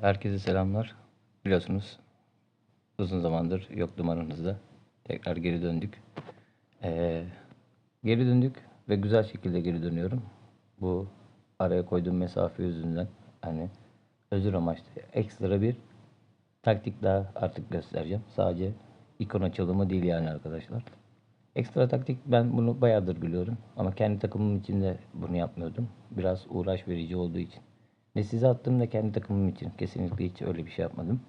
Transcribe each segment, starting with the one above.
Herkese selamlar. Biliyorsunuz uzun zamandır yoktum aranızda. Tekrar geri döndük. Ee, geri döndük ve güzel şekilde geri dönüyorum. Bu araya koyduğum mesafe yüzünden hani özür amaçlı ekstra bir taktik daha artık göstereceğim. Sadece ikon açılımı değil yani arkadaşlar. Ekstra taktik ben bunu bayağıdır biliyorum ama kendi takımım için de bunu yapmıyordum. Biraz uğraş verici olduğu için. Ne size attım ne kendi takımım için. Kesinlikle hiç öyle bir şey yapmadım.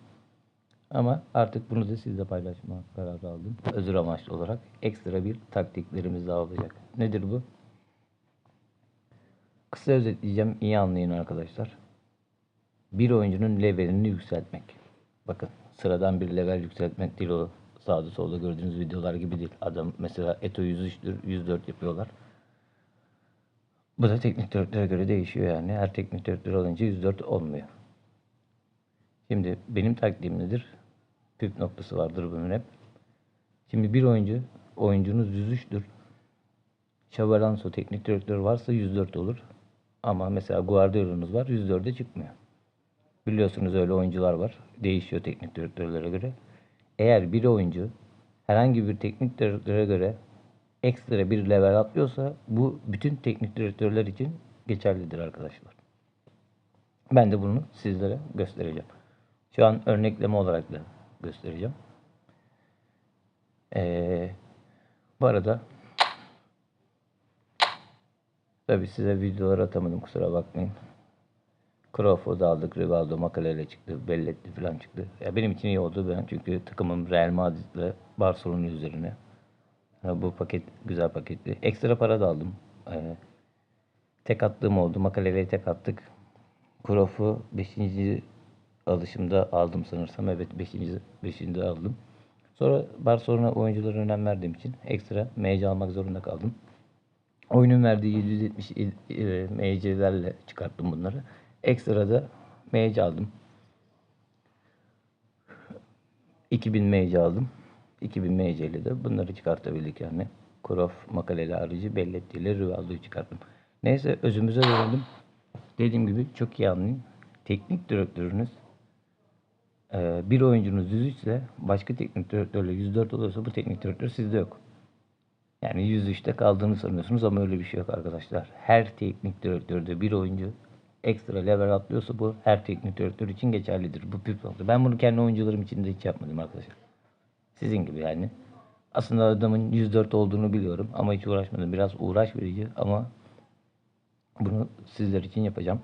Ama artık bunu da sizle paylaşma kararı aldım. Özür amaçlı olarak ekstra bir taktiklerimiz daha olacak. Nedir bu? Kısa özetleyeceğim. iyi anlayın arkadaşlar. Bir oyuncunun levelini yükseltmek. Bakın sıradan bir level yükseltmek değil o sağda solda gördüğünüz videolar gibi değil. Adam mesela Eto 103'tür 104 yapıyorlar. Bu da teknik direktöre göre değişiyor yani. Her teknik direktör alınca 104 olmuyor. Şimdi benim taktiğim nedir? Püf noktası vardır bunun hep. Şimdi bir oyuncu, oyuncunuz 103'tür. Xabi Alonso teknik direktör varsa 104 olur. Ama mesela Guardiola'nız var 104'e çıkmıyor. Biliyorsunuz öyle oyuncular var. Değişiyor teknik direktörlere göre. Eğer bir oyuncu herhangi bir teknik direktöre göre ekstra bir level atlıyorsa bu bütün teknik direktörler için geçerlidir arkadaşlar. Ben de bunu sizlere göstereceğim. Şu an örnekleme olarak da göstereceğim. Ee, bu arada tabi size videolar atamadım kusura bakmayın. Crawford'u aldık, Rivaldo Makalele çıktı, Belletti falan çıktı. Ya benim için iyi oldu ben çünkü takımım Real Madrid ile Barcelona üzerine. Bu paket güzel paketti. Ekstra para da aldım. Ee, tek attığım oldu. Makalele'ye tek attık. Krof'u 5. alışımda aldım sanırsam. Evet 5. 5. aldım. Sonra Barcelona oyunculara önem verdiğim için ekstra MC almak zorunda kaldım. Oyunun verdiği 770 e, MC'lerle çıkarttım bunları. Ekstra da MC aldım. 2000 MC aldım. 2000 MC ile de bunları çıkartabildik yani. Krof, Makaleli harici Belletti ile Rivaldo'yu çıkarttım. Neyse özümüze dönelim. Dediğim gibi çok iyi anlayın. Teknik direktörünüz e, bir oyuncunuz 103 ise başka teknik direktörle 104 olursa bu teknik direktör sizde yok. Yani 103'te kaldığını sanıyorsunuz ama öyle bir şey yok arkadaşlar. Her teknik direktörde bir oyuncu ekstra level atlıyorsa bu her teknik direktör için geçerlidir. Bu püf nokta. Ben bunu kendi oyuncularım için de hiç yapmadım arkadaşlar. Sizin gibi yani. Aslında adamın 104 olduğunu biliyorum ama hiç uğraşmadım. Biraz uğraş verici ama bunu sizler için yapacağım.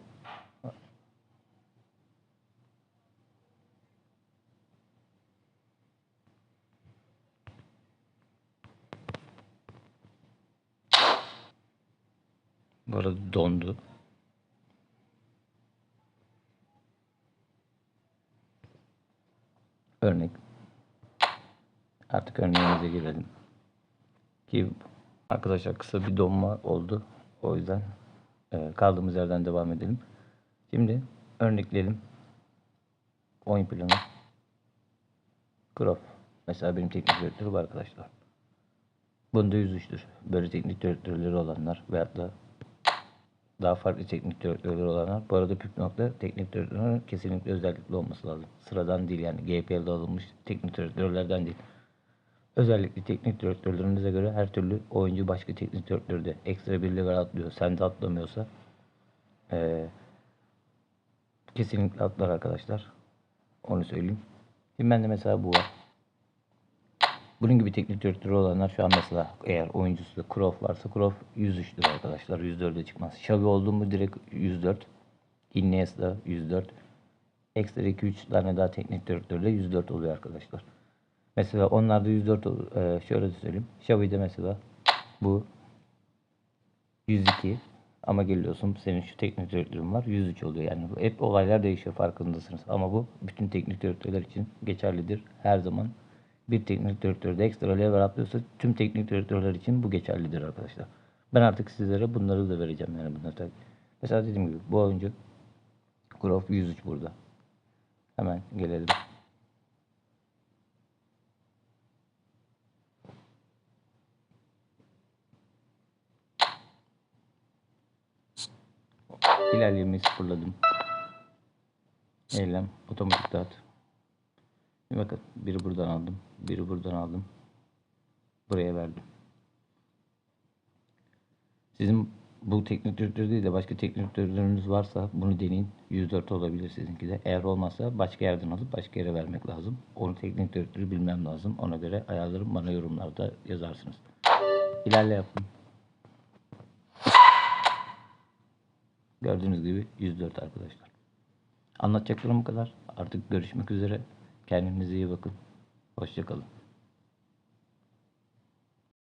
Bu arada dondu. Örnek. Artık örneğimize girelim. Ki arkadaşlar kısa bir donma oldu. O yüzden e, kaldığımız yerden devam edelim. Şimdi örnekleyelim. Oyun planı. Crop. Mesela benim teknik direktörüm var arkadaşlar. Bunda 103'tür. Böyle teknik direktörleri olanlar veyahut da daha farklı teknik direktörler olanlar. Bu arada püf nokta teknik direktörlerin kesinlikle özellikle olması lazım. Sıradan değil yani GPL'de alınmış teknik direktörlerden değil. Özellikle teknik direktörlerinize göre her türlü oyuncu başka teknik direktörde ekstra bir level atlıyor. Sen de atlamıyorsa ee, kesinlikle atlar arkadaşlar. Onu söyleyeyim. Şimdi ben de mesela bu var. Bunun gibi teknik direktörü olanlar şu an mesela eğer oyuncusu da Kroos varsa Kroos 103'tür arkadaşlar. 104'e çıkmaz. Xavi oldu mu direkt 104. Iniesta 104. Ekstra 2-3 tane daha teknik direktörle 104 oluyor arkadaşlar. Mesela onlarda 104 e, şöyle de söyleyeyim. Xavi'de mesela bu 102 ama geliyorsun senin şu teknik direktörün var 103 oluyor. Yani hep olaylar değişiyor farkındasınız. Ama bu bütün teknik direktörler için geçerlidir. Her zaman bir teknik direktör de ekstra level atlıyorsa tüm teknik direktörler için bu geçerlidir arkadaşlar. Ben artık sizlere bunları da vereceğim yani bunları tabii. Mesela dediğim gibi bu oyuncu Grof 103 burada. Hemen gelelim. İlerlemeyi sıfırladım. Eylem otomatik dağıt. Şimdi bakın biri buradan aldım. Biri buradan aldım. Buraya verdim. Sizin bu teknik direktör değil de başka teknik direktörünüz varsa bunu deneyin. 104 olabilir sizinki de. Eğer olmazsa başka yerden alıp başka yere vermek lazım. Onu teknik direktörü bilmem lazım. Ona göre ayarlarım. Bana yorumlarda yazarsınız. İlerle yapın. Gördüğünüz gibi 104 arkadaşlar. Anlatacaklarım bu kadar. Artık görüşmek üzere. Kendinize iyi bakın. Hoşçakalın.